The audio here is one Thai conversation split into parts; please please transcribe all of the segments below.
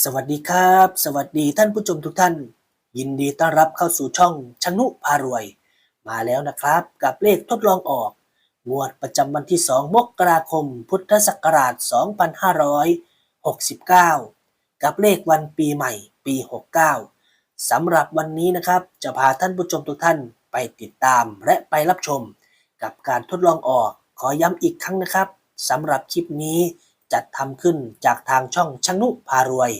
สวัสดีครับ สวัสดีท่านผู้ชมทุกท่าน ยินดีต้อนรับเข้าสู่ช่องชนุพารวย มาแล้วนะครับ กับเลขทดลองออก งวดประจำวันที่ 2 มกราคม พุทธศักราช 2569 กับเลขวันปีใหม่ ปี 69 สำหรับวันนี้นะครับ จะพาท่านผู้ชมทุกท่านไปติดตามและไปรับชม กับการทดลองออก ขอย้ำอีกครั้งนะครับสำหรับคลิปนี้ จัดทำขึ้นจากทางช่องชนุพารวย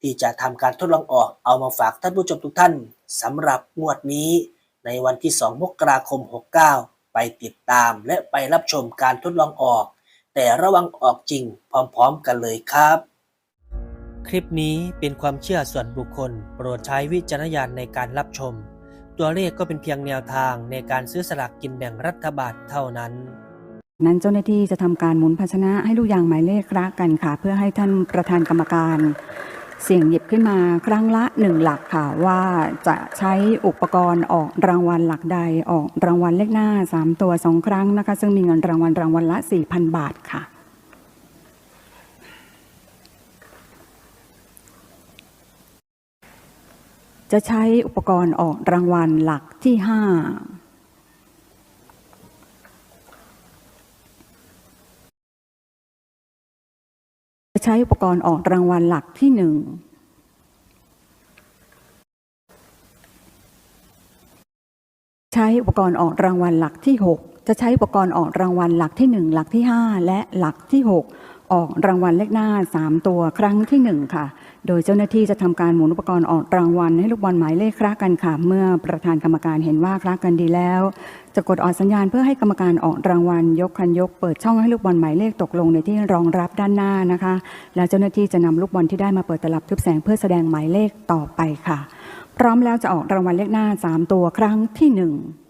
ที่จะทำการทดลองออกเอามาฝากท่านผู้ชมทุกท่านสำหรับงวดนี้ในวันที่ 2 มกราคม 69 ไปติดตามและไปรับชมการทดลองออก แต่ระวังออกจริงพร้อมๆกันเลยครับ คลิปนี้เป็นความเชื่อส่วนบุคคล โปรดใช้วิจารณญาณในการรับชม ตัวเลขก็เป็นเพียงแนวทางในการซื้อสลากกินแบ่งรัฐบาลเท่านั้น นั้นเจ้าหน้าที่จะทำการหมุนภาชนะให้ลูกยางหมายเลขคละกันค่ะ เพื่อให้ท่านประธานกรรมการ เสี่ยงหยิบขึ้นมาครั้งละหนึ่งหลักค่ะ ว่าจะใช้อุปกรณ์ออกรางวัลหลักใดออกรางวัลเลขหน้า 3 ตัว 2 ครั้งนะคะ ซึ่งมีเงินรางวัลรางวัลละ 4,000 บาทค่ะจะใช้อุปกรณ์ออกรางวัลหลักที่ 5 ใช้อุปกรณ์ออกรางวัลหลักที่หนึ่งใช้อุปกรณ์ออกรางวัลหลักที่ 6 จะใช้อุปกรณ์ออกรางวัลหลักที่ 1 หลักที่ 5 และหลักที่ 6 ออกรางวัลเลขหน้า 3 ตัวครั้งที่ 1 ค่ะ โดยเจ้าหน้าที่จะทำการหมุนอุปกรณ์ออกรางวัลให้ลูกบอลหมายเลขคลากันค่ะเมื่อประธานกรรมการเห็นว่าคลากันดีแล้ว จะกดออกสัญญาณเพื่อให้กรรมการออกรางวัล ยกคันยกเปิดช่องให้ลูกบอลหมายเลขตกลงในที่รองรับด้านหน้านะคะ แล้วเจ้าหน้าที่จะนำลูกบอลที่ได้มาเปิดตลับทึบแสงเพื่อแสดงหมายเลขต่อไปค่ะ พร้อมแล้วจะออกรางวัลเลขหน้า 3 ตัวครั้งที่ 1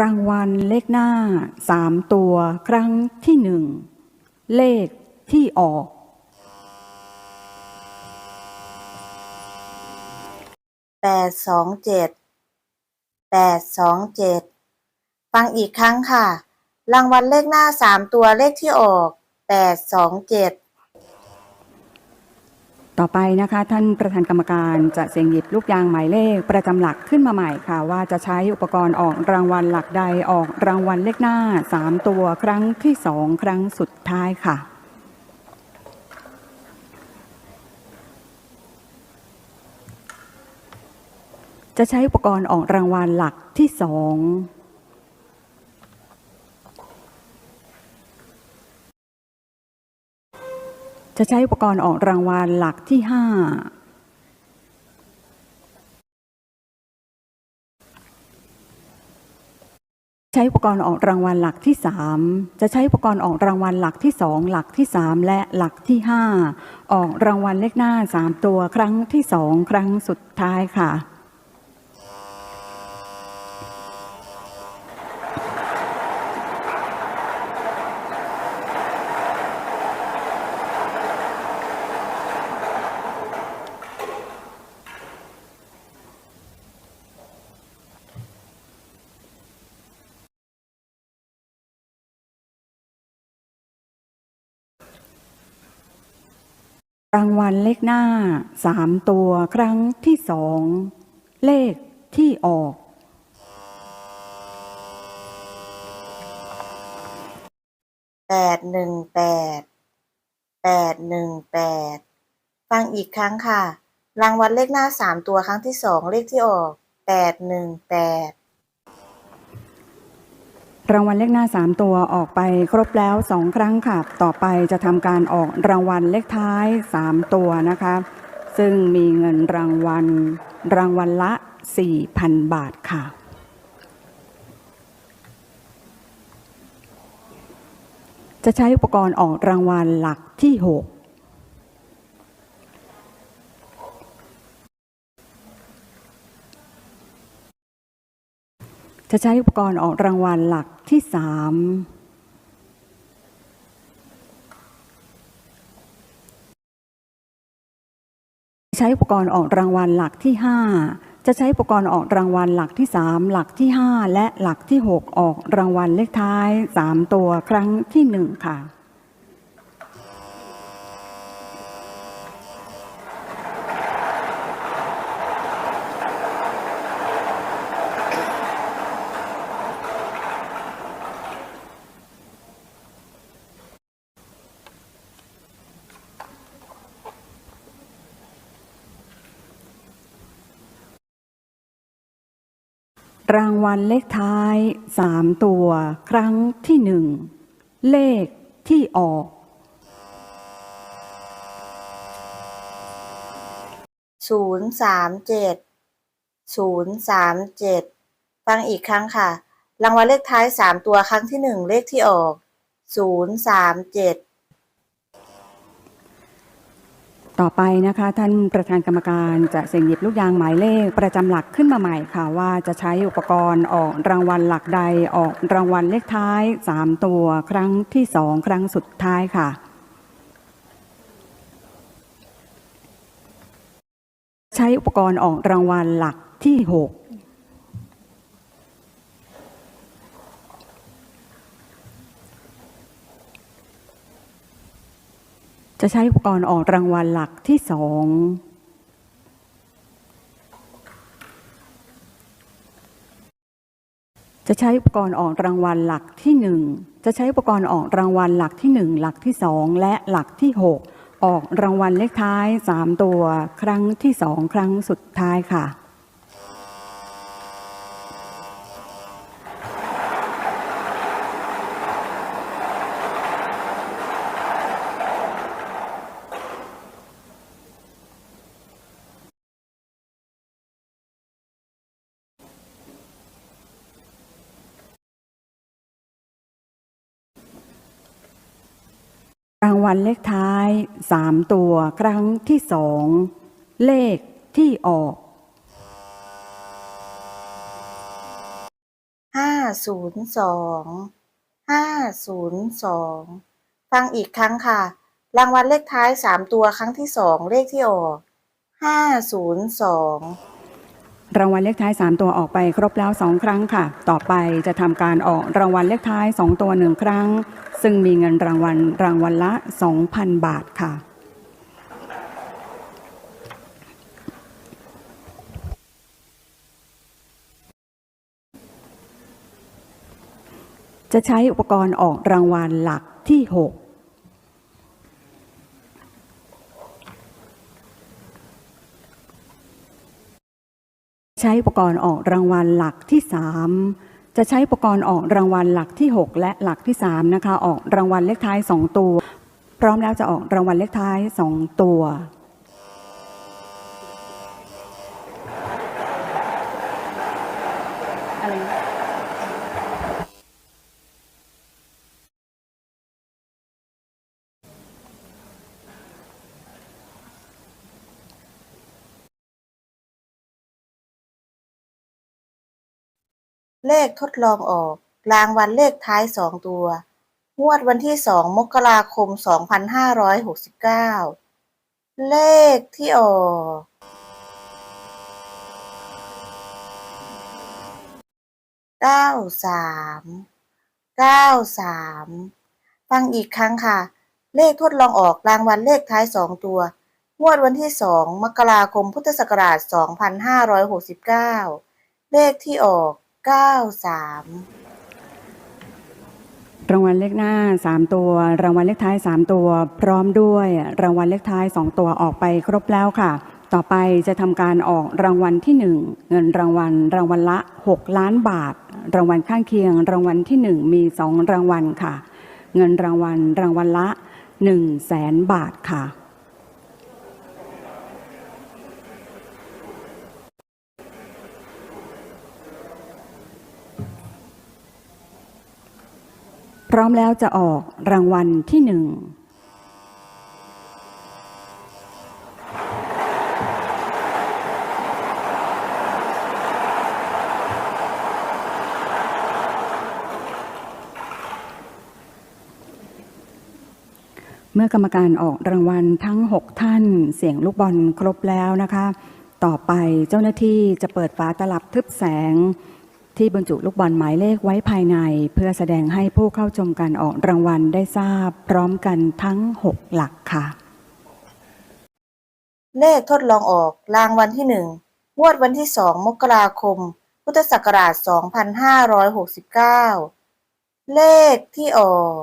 รางวัลเลขหน้า3ตัวครั้งที่หนึ่งเลขที่ออก แปดสองเจ็ดแปดสองเจ็ดฟังอีกครั้งค่ะ รางวัลเลขหน้าสามตัวเลขที่ออกแปดสองเจ็ด ต่อไปนะคะ ท่านประธานกรรมการจะเสียงหยิบลูกยางหมายเลขประจำหลักขึ้นมาใหม่ค่ะ ว่าจะใช้อุปกรณ์ออกรางวัลหลักใดออกรางวัลเลขหน้า 3 ตัวครั้งที่สองครั้งสุดท้ายค่ะจะใช้อุปกรณ์ออกรางวัลหลักที่สอง จะใช้อุปกรณ์ออกรางวัลหลักที่ห้าใช้อุปกรณ์ออกรางวัลหลักที่สามจะใช้อุปกรณ์ออกรางวัลหลักที่สองหลักที่สามและหลักที่ห้าออกรางวัลเลขหน้าสามตัวครั้งที่สองครั้งสุดท้ายค่ะ รางวัลเลขหน้าสามตัวครั้งที่สองเลขที่ออก แปดหนึ่งแปดแปดหนึ่งแปดฟังอีกครั้งค่ะ รางวัลเลขหน้าสามตัวครั้งที่สองเลขที่ออกแปดหนึ่งแปด รางวัลเลขหน้า 3 ตัวออกไปครบแล้ว 2 ครั้งค่ะ ต่อไปจะทำการออกรางวัลเลขท้าย 3 ตัวนะคะ ซึ่งมีเงินรางวัลรางวัลละ 4,000 บาทค่ะจะใช้อุปกรณ์ออกรางวัลหลักที่ 6 จะใช้อุปกรณ์ออกรางวัลหลักที่สามใช้อุปกรณ์ออกรางวัลหลักที่ห้าจะใช้อุปกรณ์ออกรางวัลหลักที่สามหลักที่ห้าและหลักที่หกออกรางวัลเลขท้ายสามตัวครั้งที่หนึ่งค่ะ รางวัลเลขท้ายสามตัว ครั้งที่หนึ่ง เลขที่ออก ศูนย์สามเจ็ด ศูนย์สามเจ็ด ฟังอีกครั้งค่ะ รางวัลเลขท้ายสามตัวครั้งที่หนึ่งเลขที่ออก ศูนย์สามเจ็ด ต่อไปนะคะ ท่านประธานกรรมการจะเสียงหยิบลูกยางหมายเลขประจำหลักขึ้นมาใหม่ค่ะ ว่าจะใช้อุปกรณ์ออกรางวัลหลักใดออกรางวัลเลขท้าย 3 ตัวครั้งที่ 2 ครั้งสุดท้ายค่ะ ใช้อุปกรณ์ออกรางวัลหลักที่ 6 จะใช้อุปกรณ์ออกรางวัลหลักที่สองจะใช้อุปกรณ์ออกรางวัลหลักที่หนึ่งจะใช้อุปกรณ์ออกรางวัลหลักที่หนึ่งหลักที่สองและหลักที่หกออกรางวัลเลขท้ายสามตัว ครั้งที่สองครั้งสุดท้ายค่ะ รางวัลเลขท้ายสามตัวครั้งที่สองเลขที่ออกห้าศูนย์สองห้าศูนย์สองฟังอีกครั้งค่ะ รางวัลเลขท้ายสามตัวครั้งที่สองเลขที่ออกห้าศูนย์สอง รางวัลเลขท้าย 3 ตัวออกไปครบแล้ว 2 ครั้งค่ะ ต่อไปจะทำการออกรางวัลเลขท้าย 2 ตัว 1 ครั้ง ซึ่งมีเงินรางวัลรางวัลละ 2,000 บาทค่ะจะใช้อุปกรณ์ออกรางวัลหลักที่ 6 ใช้อุปกรณ์ออกรางวัลหลักที่ 3 จะใช้อุปกรณ์ออกรางวัลหลักที่ 6 และหลักที่3นะคะออกรางวัลเลขท้าย 2 ตัว พร้อมแล้วจะออกรางวัลเลขท้าย 2 ตัว เลขทดลองออก รางวัลเลขท้ายสองตัว งวดวันที่สองมกราคมสองพันห้าร้อยหกสิบเก้าเลขที่ออกเก้าสามเก้าสามฟังอีกครั้งค่ะ เลขทดลองออกรางวัลเลขท้ายสองตัว งวดวันที่สองมกราคมพุทธศักราชสองพันห้าร้อยหกสิบเก้าเลขที่ออก เก้าสามรางวัลเลขหน้า 3 ตัว รางวัลเลขท้าย 3 ตัว พร้อมด้วย รางวัลเลขท้าย 2 ตัวออกไปครบแล้วค่ะ ต่อไปจะทำการออกรางวัลที่ 1 เงินรางวัล รางวัลละ 6 ล้านบาท รางวัลข้างเคียง รางวัลที่ 1 มี 2 รางวัลค่ะ เงินรางวัลรางวัลละ1แสนบาทค่ะ พร้อมแล้วจะออกรางวัลที่หนึ่งเมื่อกรรมการออกรางวัลทั้ง 6 ท่านเสียงลูกบอลครบแล้วนะคะ ต่อไปเจ้าหน้าที่จะเปิดฝาตลับทึบแสง ที่บรรจุลูกบอลหมายเลขไว้ภายใน เพื่อแสดงให้ผู้เข้าชมการออกรางวัลได้ทราบ พร้อมกันทั้ง 6 หลักค่ะ เลขทดลองออกรางวัลที่หนึ่งงวดวันที่สองมกราคม พุทธศักราช 2569 เลขที่ออก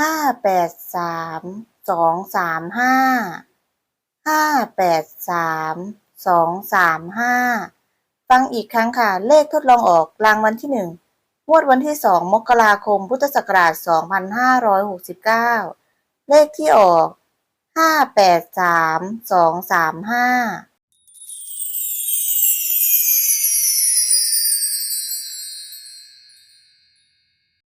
ห้าแปดสามสองสามห้า ห้าแปดสามสองสามห้าฟังอีกครั้งค่ะ เลขทดลองออกรางวันที่หนึ่งงวดวันที่สองมกราคม พุทธศักราช2569เลขที่ออกห้าแปดสามสองสามห้า